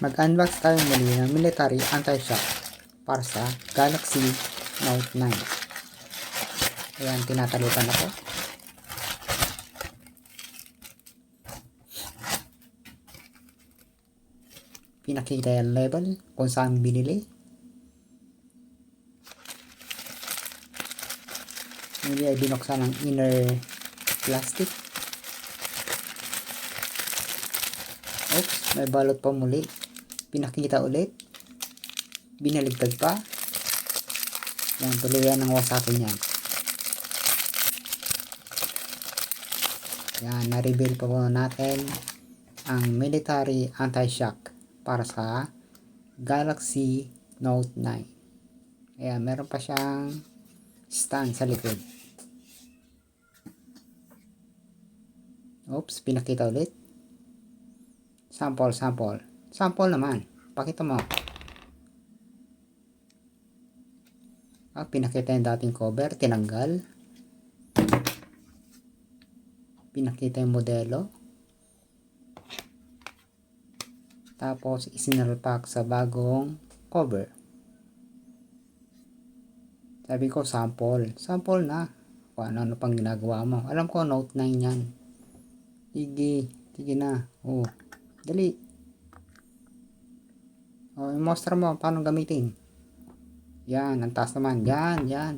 Mag-unbox tayo muli ng military anti-shock para sa Galaxy Note 9. Ayan, tinatalutan ako. Pinakita yung level kung saan binili. Hindi ay binuksan ng inner plastic. Oops, may balot pa muli. Pinakita ulit. Binaligtad pa. Yan, tuloy yan ang wasakin yan. Yan, na-reveal po natin ang military anti-shock para sa Galaxy Note 9. Ayan, meron pa siyang stand sa likod. Oops, pinakita ulit. Sample, sample. Sample naman. Pakita mo. Ah, pinakita yung dating cover. Tinanggal. Pinakita yung modelo. Tapos, isinalpak sa bagong cover. Sabi ko, sample. Sample na. Kung ano-ano pang ginagawa mo. Alam ko, Note 9 yan. Sige. Sige na. Oh. Dali. O, i-mostra mo paano gamitin. Yan, ang taas naman. Yan, yan.